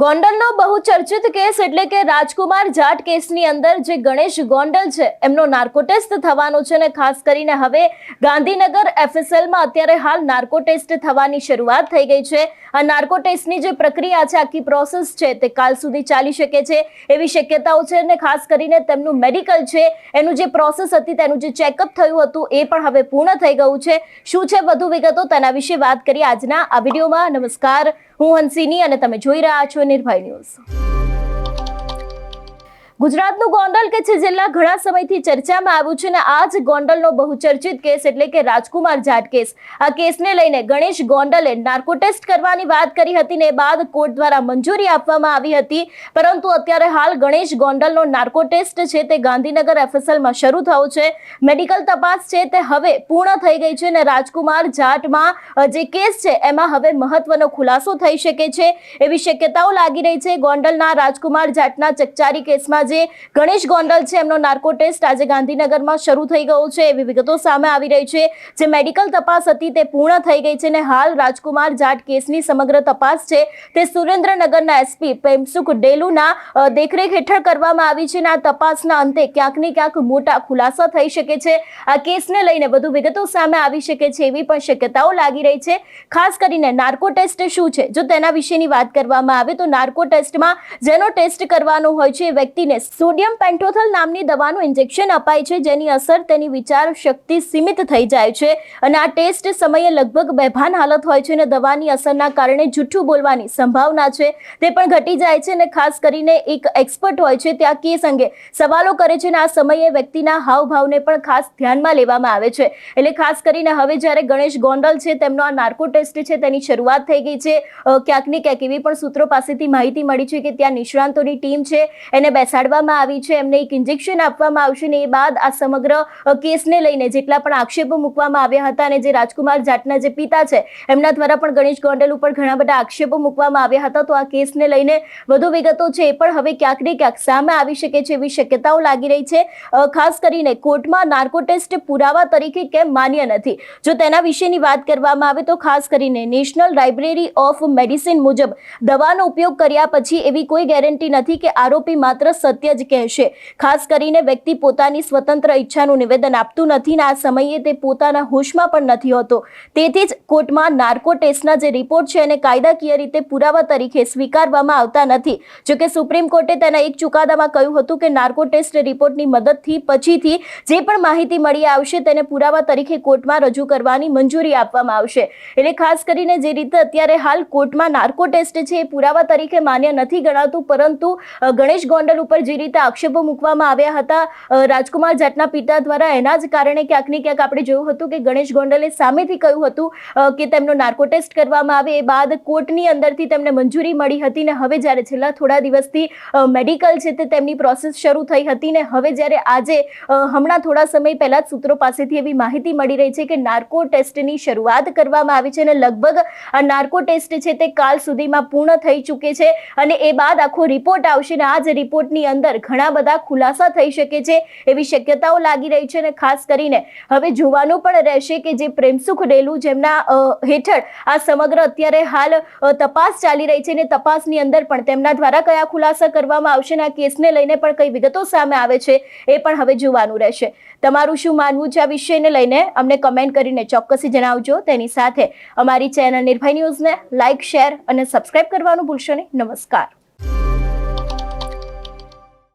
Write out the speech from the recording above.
ગોંડલનો બહુ ચર્ચિત કેસ એટલે કે રાજકુમાર જાટ કેસની અંદર જે ગણેશ ગોંડલ છે, એમનો નાર્કો ટેસ્ટ થવાનો છે અને ખાસ કરીને હવે ગાંધીનગર એફએસએલમાં અત્યારે હાલ નાર્કો ટેસ્ટ થવાની શરૂઆત થઈ ગઈ છે. આ નાર્કો ટેસ્ટની જે પ્રક્રિયા છે, આખી પ્રોસેસ છે, તે કાલ સુધી ચાલી શકે છે. એવી શક્યતાઓ છે અને ખાસ કરીને તેમનું મેડિકલ છે, એનું જે પ્રોસેસ હતી, તેનું જે ચેકઅપ થયું હતું, એ પણ હવે પૂર્ણ થઈ ગયું છે. શું છે વધુ વિગતો તેના વિશે વાત કરીએ આજના આ વિડીયોમાં. નમસ્કાર, હું હંસિની અને તમે જોઈ રહ્યા છો નિર્ભય ન્યૂઝ ગુજરાતનું ગોંડલ કે છે જિલ્લા ઘણા સમયથી ચર્ચામાં આવ્યું છે અને આ જ ગોંડલનો બહુચર્ચિત કેસ એટલે કે રાજકુમાર જાટ કેસ. આ કેસને લઈને ગણેશ ગોંડલે નાર્કો ટેસ્ટ કરવાની વાત કરી હતી ને બાદ કોર્ટ દ્વારા મંજૂરી આપવામાં આવી હતી. પરંતુ અત્યારે હાલ ગણેશ ગોંડલનો નાર્કો ટેસ્ટ છે તે ગાંધીનગર એફએસએલમાં શરૂ થયો છે. મેડિકલ તપાસ છે તે હવે પૂર્ણ થઈ ગઈ છે અને રાજકુમાર જાટમાં જે કેસ છે એમાં હવે મહત્વનો ખુલાસો થઈ શકે છે. એવી શક્યતાઓ લાગી રહી છે ગોંડલના રાજકુમાર જાટના ચકચારી કેસમાં જે ગણેશ ગોંડલ છે, એમનો નાર્કો ટેસ્ટ આજે ગાંધીનગરમાં શરૂ થઈ ગયો છે, એવી વિગતો સામે આવી રહી છે, જે મેડિકલ તપાસ હતી તે પૂર્ણ થઈ ગઈ છે અને હાલ રાજકુમાર જાટ કેસની સમગ્ર તપાસ છે, તે સુરેન્દ્રનગરના એસપી પ્રેમસુખ ડેલુના દેખરેખ હેઠળ કરવામાં આવી છે અને આ તપાસના અંતે ક્યાંક ને ક્યાંક મોટા ખુલાસા થઈ શકે છે, આ કેસને લઈને વધુ વિગતો સામે આવી શકે છે એવી પણ શક્યતાઓ લાગી રહી છે, ખાસ કરીને નાર્કો ટેસ્ટ શું છે, જો તેના વિશેની વાત કરવામાં આવે તો નાર્કો ટેસ્ટમાં જેનો ટેસ્ટ કરવાનો હોય છે વ્યક્તિને સોડિયમ પેન્ટોથલ નામની દવાનું ઇન્જેક્શન અપાય છે, જેની અસર તેની વિચાર શક્તિ સીમિત થઈ જાય છે. અને આ ટેસ્ટ સમયે લગભગ બેભાન હાલત હોય છે અને દવાની અસરના કારણે જૂઠું બોલવાની સંભાવના છે. તે પણ ઘટી જાય છે અને ખાસ કરીને એક એક્સપર્ટ હોય છે, ત્યાં કેસ અંગે સવાલો કરે છે અને આ સમયે વ્યક્તિના હાવભાવને પણ ખાસ ધ્યાનમાં લેવામાં આવે છે. એટલે ખાસ કરીને હવે જ્યારે ગણેશ ગોંડલ છે, તેમનો આ નાર્કો ટેસ્ટ છે, તેની શરૂઆત થઈ ગઈ છે. ક્યાંક ને ક્યાંક એવી પણ સૂત્રો પાસેથી માહિતી મળી છે કે ત્યાં નિષ્ણાંતોની ટીમ છે, એને બેસાડવામાં આવી છે. એમને એક ઇન્જેક્શન આપવામાં આવશે ને એ બાદ આ સમગ્ર કેસને લઈને જેટલા પણ આક્ષેપો મૂકવામાં આવ્યા હતા અને જે રાજકુમાર જાટના જે પિતા છે, એમના દ્વારા પણ ગણેશ ગોંડલ ઉપર ઘણા બધા આક્ષેપો મૂકવામાં આવ્યા હતા. તો આ કેસને લઈને વધુ વિગતો છે. એ પણ હવે ક્યાંક ને ક્યાંક સામે આવી શકે છે એવી શક્યતાઓ લાગી રહી છે. ખાસ કરીને કોર્ટમાં નાર્કો ટેસ્ટ પુરાવા તરીકે કેમ માન્ય નથી. જો તેના વિશેની વાત કરવામાં આવે તો ખાસ કરીને નેશનલ લાઇબ્રેરી ઓફ મેડિસિન મુજબ દવાનો ઉપયોગ કર્યા પછી એવી કોઈ ગેરંટી નથી કે આરોપી માત્ર સત્ય જ કહેશે. ખાસ કરીને વ્યક્તિ પોતાની સ્વતંત્ર ઈચ્છાનું નિવેદન આપતું નથી ને આ સમયે તે પોતાના હોશમાં પણ નથી હોતો. તેથી જ કોર્ટમાં નાર્કો ટેસ્ટના જે રિપોર્ટ છે એને કાયદાકીય રીતે પુરાવા તરીકે સ્વીકારવામાં આવતા નથી. જોકે સુપ્રીમ કોર્ટે તેના એક ચુકાદામાં કહ્યું હતું કે નાર્કો ટેસ્ટ રિપોર્ટની મદદથી પછીથી જે પણ માહિતી મળી આવશે તેને પુરાવા તરીકે કોર્ટમાં રજૂ કરવાની મંજૂરી આપવામાં આવશે. એટલે ખાસ કરીને જે રીતે અત્યારે હાલ કોર્ટમાં નાર્કો ટેસ્ટ છે એ પુરાવા તરીકે માન્ય નથી ગણાતું, પરંતુ ગણેશ ગોંડલ ઉપર જે રીતે આક્ષેપો મૂકવામાં આવ્યા હતા રાજકુમાર જાટના પિતા દ્વારા એના જ કારણે ક્યાંક ને ક્યાંક આપણે જોયું હતું કે ગણેશ ગોંડલે સામેથી કહ્યું હતું કે તેમનો નાર્કો ટેસ્ટ કરવામાં આવે એ બાદ કોર્ટની અંદરથી તેમને મંજૂરી મળી હતી ને હવે જ્યારે છેલ્લા થોડા દિવસથી મેડિકલ છે તે તેમની પ્રોસેસ શરૂ થઈ હતી ને હવે જ્યારે આજે હમણાં થોડા સમય પહેલાં જ સૂત્રો પાસેથી એવી માહિતી મળી રહી છે કે નાર્કો ટેસ્ટની શરૂઆત કરવામાં આવી છે અને લગભગ આ નાર્કો ટેસ્ટ છે તે કાલ સુધીમાં પૂર્ણ થઈ ચૂકે છે અને એ બાદ આખો રિપોર્ટ આવશે ને આ જ રિપોર્ટની અંદર ઘણા બધા ખુલાસા થઈ શકે છે એવી શક્યતાઓ લાગી રહી છે અને ખાસ કરીને હવે જોવાનું પણ રહેશે કે જે પ્રેમસુખ ડેલુ જેમના હેઠળ આ સમગ્ર અત્યારે હાલ તપાસ ચાલી રહી છે ને તપાસની અંદર પણ તેમના દ્વારા કયા ખુલાસા કરવામાં આવશે અને આ કેસને લઈને પણ કઈ વિગતો સામે આવે છે એ પણ હવે જોવાનું રહેશે. તમારું શું માનવું છે આ વિષયને લઈને? અમને કમેન્ટ કરીને ચોક્કસી જણાવજો. તેની સાથે અમારી ચેનલ નિર્ભય ન્યૂઝને લાઇક શેર અને સબસ્ક્રાઇબ કરવાનું ભૂલશો નહીં. નમસ્કાર.